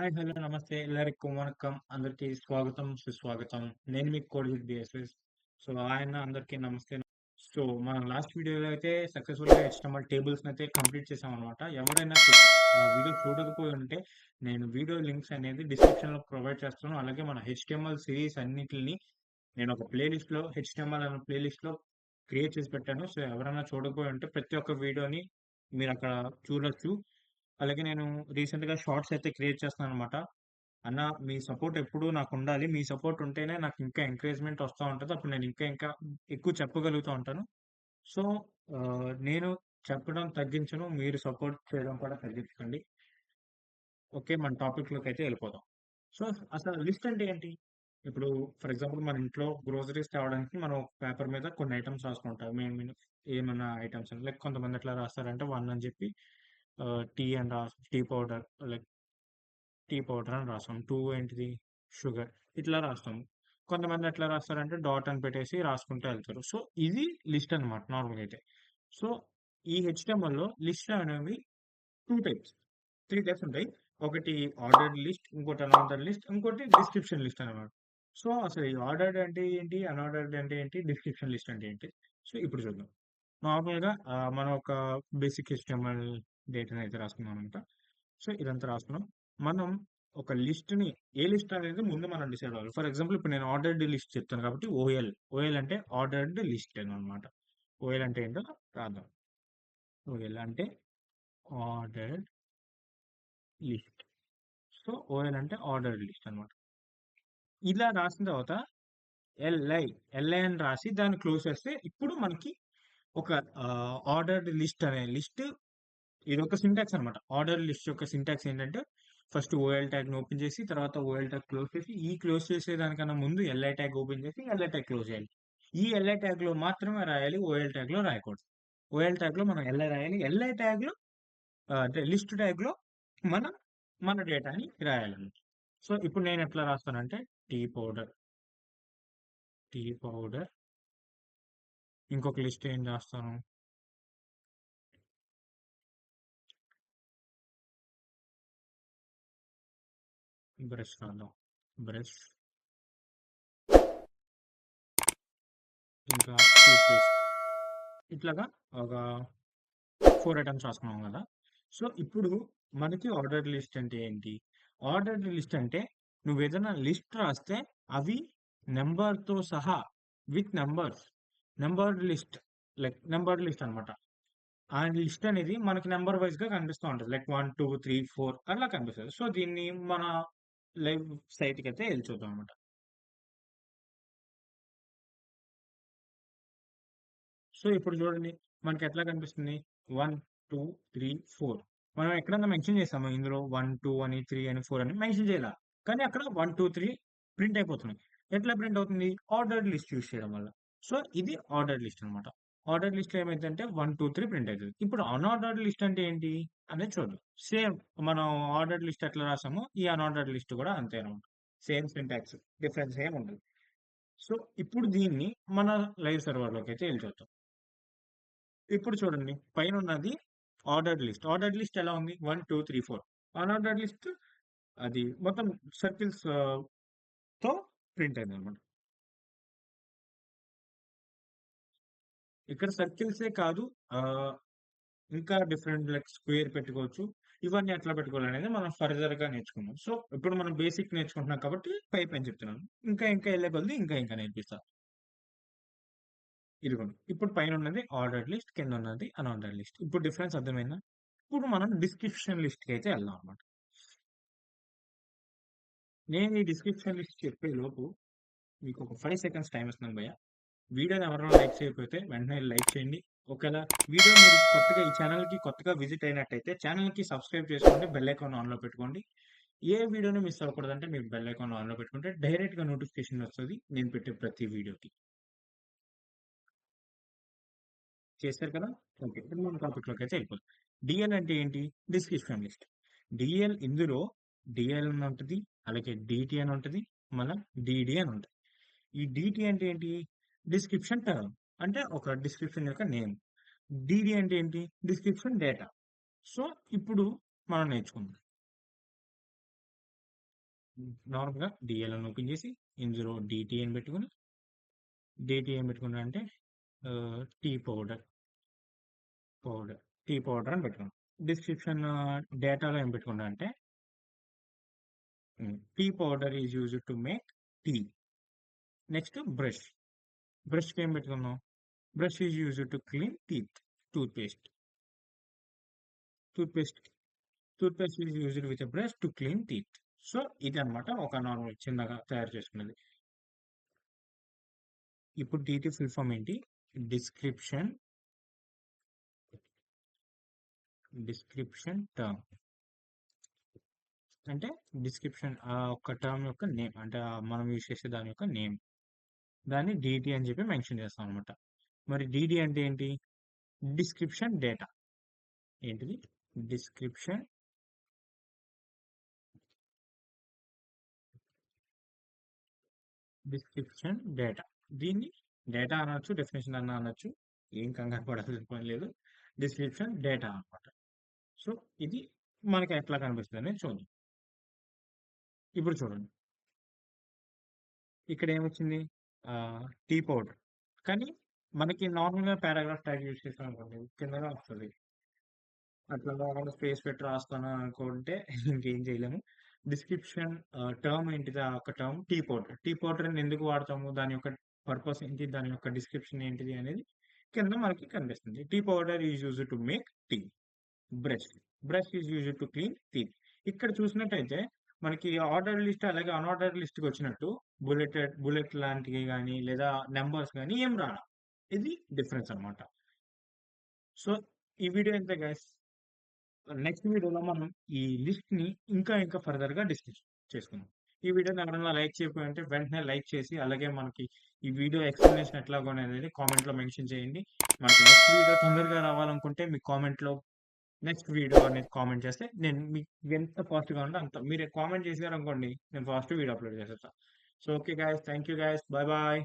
Hi! Hello! నమస్తే. ఎల్లరికూ వణకం అందరికీ స్వాగతం, సుస్వాగతం. నేను మీకు కోడివిత్ బిఎస్ఎస్ సో, ఆయన అందరికి అందరికీ నమస్తే. సో, మన లాస్ట్ వీడియోలో అయితే సక్సెస్‌ఫుల్‌గా టేబుల్స్ అయితే కంప్లీట్ చేసామనమాట. ఎవరైనా వీడియో చూడకపోయి ఉంటే నేను వీడియో లింక్స్ అనేది డిస్క్రిప్షన్‌లో ప్రొవైడ్ చేస్తాను. అలాగే మన హెచ్టిఎంఎల్ సిరీస్ అన్నిటిని నేను ఒక ప్లేలిస్ట్లో హెచ్‌టీఎంఎల్ అనే ప్లేలిస్ట్లో క్రియేట్ చేసి పెట్టాను. సో, ఎవరైనా చూడకపోయి ఉంటే ప్రతి ఒక్క వీడియోని మీరు అక్కడ చూడొచ్చు. అలాగే నేను రీసెంట్‌గా షార్ట్స్ అయితే క్రియేట్ చేస్తున్నాననమాట. అన్న మీ సపోర్ట్ ఎప్పుడూ నాకుండాలి. మీ సపోర్ట్ ఉంటేనే నాకు ఇంకా ఎంకరేజ్‌మెంట్ వస్తూ ఉంటుంది అప్పుడు నేను ఇంకా ఇంకా ఎక్కువ చెప్పగలుగుతూ ఉంటాను. సో, నేను చెప్పడం తగ్గించను. మీరు సపోర్ట్ చేయడం కూడా తగ్గించకండి. ఓకే. మన అయితే వెళ్ళిపోతాం సో, అసలు లిస్ట్ అంటే ఏంటి? ఇప్పుడు ఫర్ ఎగ్జాంపుల్ మన ఇంట్లో గ్రోసరీస్ తేవడానికి మనం ఒక పేపర్ మీద కొన్ని ఐటమ్స్ రాసుకుంటాం. మేము ఏమన్నా ఐటెమ్స్ అని. లేక కొంతమంది ఎట్లా రాస్తారంటే వన్ అని చెప్పి టీ అని రాసాం tea powder like tea powder అని రాస్తాం. టూ ఏంటిది షుగర్ ఇట్లా రాస్తాం కొంతమంది ఎట్లా రాస్తారంటే డాట్ అని పెట్టేసి రాసుకుంటూ వెళ్తారు సో, ఇది లిస్ట్ అనమాట నార్మల్‌గా అయితే. సో, ఈ హెచ్‌టీఎంఎల్‌లో లిస్ట్ అనేవి టూ టైప్స్, త్రీ టైప్స్ ఉంటాయి. ఒకటి ఆర్డర్డ్ లిస్ట్, ఇంకోటి అన్ఆర్డర్డ్ లిస్ట్, ఇంకోటి డిస్క్రిప్షన్ లిస్ట్ అనమాట. సో, అసలు ఈ ఆర్డర్డ్ అంటే ఏంటి? అన్ఆర్డర్డ్ అంటే ఏంటి? డిస్క్రిప్షన్ లిస్ట్ అంటే ఏంటి? సో, ఇప్పుడు చూద్దాం. నార్మల్‌గా మనం ఒక బేసిక్ హెచ్‌టీఎంఎల్ డేటాని అయితే రాసుకున్నామనమాట. సో, ఇదంతా రాసుకున్నాం. మనం ఒక లిస్ట్‌ని ఏ లిస్ట్ అనేది ముందు మనం డిసైడ్ అవ్వాలి. ఫర్ ఎగ్జాంపుల్ ఇప్పుడు నేను ఆర్డర్డ్ లిస్ట్ చెప్తాను కాబట్టి ఓఎల్. ఓఎల్ అంటే ఆర్డర్డ్ లిస్ట్ అనమాట. ఓఎల్ అంటే ఏంటో రాద్దాం. ఓఎల్ అంటే ఆర్డర్డ్ లిస్ట్. సో, ఓఎల్ అంటే ఆర్డర్డ్ లిస్ట్ అనమాట. ఇలా రాసిన తర్వాత ఎల్ఐ, ఎల్ఐ అని రాసి దాన్ని క్లోజ్ చేస్తే ఇప్పుడు మనకి ఒక ఆర్డర్డ్ లిస్ట్ అనే లిస్ట్ ఇది ఒక సింటాక్స్ అనమాట. ఆర్డర్ లిస్ట్ యొక్క సింటాక్స్ ఏంటంటే ఫస్ట్ ఓఎల్ ట్యాగ్‌ని ఓపెన్ చేసి తర్వాత ఓఎల్ ట్యాగ్ క్లోజ్ చేసి ఈ క్లోజ్ చేసేదానికన్నా ముందు ఎల్ఐ ట్యాగ్ ఓపెన్ చేసి ఎల్ఐ ట్యాగ్ క్లోజ్ చేయాలి. ఈ ఎల్ఐ ట్యాగ్‌లో మాత్రమే రాయాలి. ఓఎల్ ట్యాగ్‌లో రాయకూడదు. ఓఎల్ ట్యాగ్‌లో మనం ఎల్ఐ రాయాలి. ఎల్ఐ ట్యాగ్‌లో లో అంటే లిస్ట్ ట్యాగ్‌లో మనం మన డేటాని రాయాలన్నమాట. సో, ఇప్పుడు నేను ఎట్లా రాస్తానంటే టీ పౌడర్. Tea powder. ఇంకొక లిస్ట్ ఏం రాస్తాను? బ్రష్ రాద్దాం. బ్రష్. ఇంకా టూత్‌పేస్ట్. ఇట్లాగా ఒక ఫోర్ ఐటమ్స్ రాసుకున్నాం కదా సో, ఇప్పుడు మనకి ఆర్డర్ లిస్ట్ అంటే ఏంటి? ఆర్డర్ లిస్ట్ అంటే నువ్వు ఏదైనా లిస్ట్ రాస్తే అవి నెంబర్తో సహా with numbers number list like number list అనమాట. ఆ లిస్ట్ అనేది మనకి నెంబర్ వైస్‌గా కనిపిస్తూ ఉంటుంది like one two three four అలా కనిపిస్తుంది సో, దీన్ని మన లైవ్ అయితే వెళ్ళి చూద్దాం అనమాట. సో, ఇప్పుడు చూడండి మనకి ఎట్లా కనిపిస్తుంది? 1, 2, 3, 4 మనం ఎక్కడన్నా మెన్షన్ చేసాము ఇందులో 1, 2 అని, త్రీ అని, ఫోర్ అని మెన్షన్ చేయలా. కానీ అక్కడ 1, 2, 3 ప్రింట్ అయిపోతున్నాయి. ఎట్లా ప్రింట్ అవుతుంది? ఆర్డర్ లిస్ట్ యూజ్ చేయడం వల్ల. సో, ఇది ఆర్డర్ లిస్ట్ అనమాట. ఆర్డర్డ్ లిస్ట్‌లో ఏమైద్దంటే 1, 2, 3 ప్రింట్ అవుతుంది ఇప్పుడు అన్ఆర్డర్డ్ లిస్ట్ అంటే ఏంటి? అనేది చూద్దాం. సేమ్ మనం ఆర్డర్ లిస్ట్ ఎట్లా రాసామో ఈ అన్ఆర్డర్డ్ లిస్ట్ కూడా అంతే అనమాట. సేమ్ సింటాక్స్ డిఫరెన్స్ ఏమి ఉండదు. సో, ఇప్పుడు దీన్ని మన లైవ్ సర్వర్‌లోకైతే అయితే వెళ్ళిపోతాం ఇప్పుడు చూడండి పైన ఉన్నది ఆర్డర్ లిస్ట్. ఆర్డర్ లిస్ట్ ఎలా ఉంది? One two three four unorder list అది మొత్తం సర్కిల్స్తో ప్రింట్ అయిందనమాట. ఇక్కడ సర్కిల్సే కాదు ఇంకా డిఫరెంట్ లైక్ స్క్వేర్ పెట్టుకోవచ్చు. ఇవన్నీ ఎట్లా పెట్టుకోవాలనేది మనం ఫర్దర్గా నేర్చుకున్నాం సో, ఇప్పుడు మనం బేసిక్ నేర్చుకుంటున్నాం కాబట్టి పై పైన చెప్తున్నాను. ఇంకా ఇంకా వెళ్ళే కొద్ది ఇంకా ఇంకా నేర్పిస్తా. ఇదిగోండి. ఇప్పుడు పైన ఉన్నది ఆర్డర్ లిస్ట్. కింద ఉన్నది అన్ఆర్డర్ లిస్ట్. ఇప్పుడు డిఫరెన్స్ అర్థమైందా? ఇప్పుడు మనం డిస్క్రిప్షన్ లిస్ట్కి అయితే వెళ్దాం అనమాట. నేను ఈ డిస్క్రిప్షన్ లిస్ట్ చెప్పే లోపు మీకు ఒక ఫైవ్ సెకండ్స్ టైం ఇస్తున్నాను భయ్యా. వీడియోని ఎవరైనా లైక్ చేయకపోతే వెంటనే లైక్ చేయండి. ఒకవేళ వీడియో మీరు కొత్తగా ఈ ఛానల్కి కొత్తగా విజిట్ అయినట్టయితే ఛానల్కి సబ్స్క్రైబ్ చేసుకోండి. బెల్ ఐకాన్ ఆన్‌లో పెట్టుకోండి. ఏ వీడియోని మిస్ అవ్వకూడదంటే మీరు బెల్ ఐకాన్ ఆన్‌లో పెట్టుకుంటే డైరెక్ట్‌గా నోటిఫికేషన్ వస్తుంది నేను పెట్టే ప్రతి వీడియోకి. చేశారు కదా! ఓకే. ఇప్పుడు మన అయితే ఎళ్ళిపోదాం. డిఎల్ అంటే ఏంటి? Description list. డిఎల్ ఇందులో డిఎల్ అని ఉంటుంది అలాగే డిటి అని ఉంటుంది మళ్ళా డిడి అని ఉంటుంది ఈ డీటీ అంటే ఏంటి? Description term. అంటే ఒక డిస్క్రిప్షన్ యొక్క నేమ్. డీడీ అంటే ఏంటి? Description data. సో, ఇప్పుడు మనం నేర్చుకుందాం. నార్మల్‌గా డిఎల్ అని ఓపెన్ చేసి, ఇందులో డిటి అని పెట్టుకుని డీటీ ఏం పెట్టుకున్నా అంటే tea powder. Powder. Tea powder అని పెట్టుకున్నాం. డిస్క్రిప్షన్ డేటాలో ఏం పెట్టుకున్నా అంటే tea powder is use to make tea. Next brush. బ్రష్‌కి ఏం పెట్టుకున్నాం? Brush is use to clean teeth. Toothpaste. Toothpaste toothpaste is used with brush to clean teeth. So, ఇదన్నమాట ఒక నార్మల్ చిన్నగా తయారు చేసుకున్నది. ఇప్పుడు డీటీ ఫుల్ ఫార్మ్ ఏంటి? Description description term. అంటే డిస్క్రిప్షన్ ఆ ఒక్క టర్మ్ యొక్క నేమ్. అంటే మనం యూజ్ చేసే దాని యొక్క నేమ్. దాన్ని డీటీ అని చెప్పి మెన్షన్ చేస్తాం అనమాట మరి డీడీ అంటే ఏంటి? Description data. ఏంటిది? Description description data. దీన్ని డేటా అనొచ్చు, డెఫినిషన్ అన్న అనొచ్చు. ఏం కంగారు పడాల్సిన పని లేదు. డిస్క్రిప్షన్ డేటా అనమాట సో, ఇది మనకి ఎట్లా కనిపిస్తుంది అనేది చూద్దాం. ఇప్పుడు చూడండి. ఇక్కడ ఏమొచ్చింది? ఆహ్, టీ పౌడర్. కానీ మనకి నార్మల్‌గా పారాగ్రాఫ్ ట్యాగ్ యూజ్ చేసామనుకోండి కిందనే వస్తది. అట్లా కాకుండా స్పేస్ పెట్టి రాస్తాను అనుకుంటే ఇంకేం చేయలేము. డిస్క్రిప్షన్ ఆహ్, టర్మ్ ఏంటిది? ఆ ఒక టర్మ్ టీ పౌడర్. టీ పౌడర్‌ని ఎందుకు వాడతాము? దాని యొక్క పర్పస్ ఏంటి? దాని యొక్క డిస్క్రిప్షన్ ఏంటిది? అనేది కింద మనకి కనిపిస్తుంది. Tea powder is used to make tea. Brush. Brush is used to clean teeth. ఇక్కడ చూసినట్టయితే మనకి ఆర్డర్ లిస్ట్ అలాగే అన్ఆర్డర్ లిస్ట్కి వచ్చినట్టు బుల్లెట్ లాంటివి కానీ లేదా నెంబర్స్ కానీ ఏం రాలా. ఇది డిఫరెన్స్ అన్నమాట. సో, ఈ వీడియో ఎంత గైస్. నెక్స్ట్ వీడియోలో మనం ఈ లిస్ట్‌ని ఇంకా ఇంకా ఫర్దర్‌గా డిస్కస్ చేసుకుందాం. ఈ వీడియోని ఎవరైనా లైక్ చేయకపోయుంటే వెంటనే లైక్ చేసి, అలాగే మనకి ఈ వీడియో ఎక్స్‌ప్లనేషన్ ఎట్లాగో అనేది కామెంట్‌లో మెన్షన్ చేయండి. మనకి నెక్స్ట్ వీడియో తొందరగా రావాలనుకుంటే మీ కామెంట్‌లో నెక్స్ట్ వీడియో అనేది కామెంట్ చేస్తే నేను మీకు ఎంత ఫాస్ట్‌గా ఉంటే అంత మీరు కామెంట్ చేసారనుకోండి నేను ఫాస్ట్ వీడియో అప్‌లోడ్ చేసేస్తా. So, okay guys. Thank you guys. Bye bye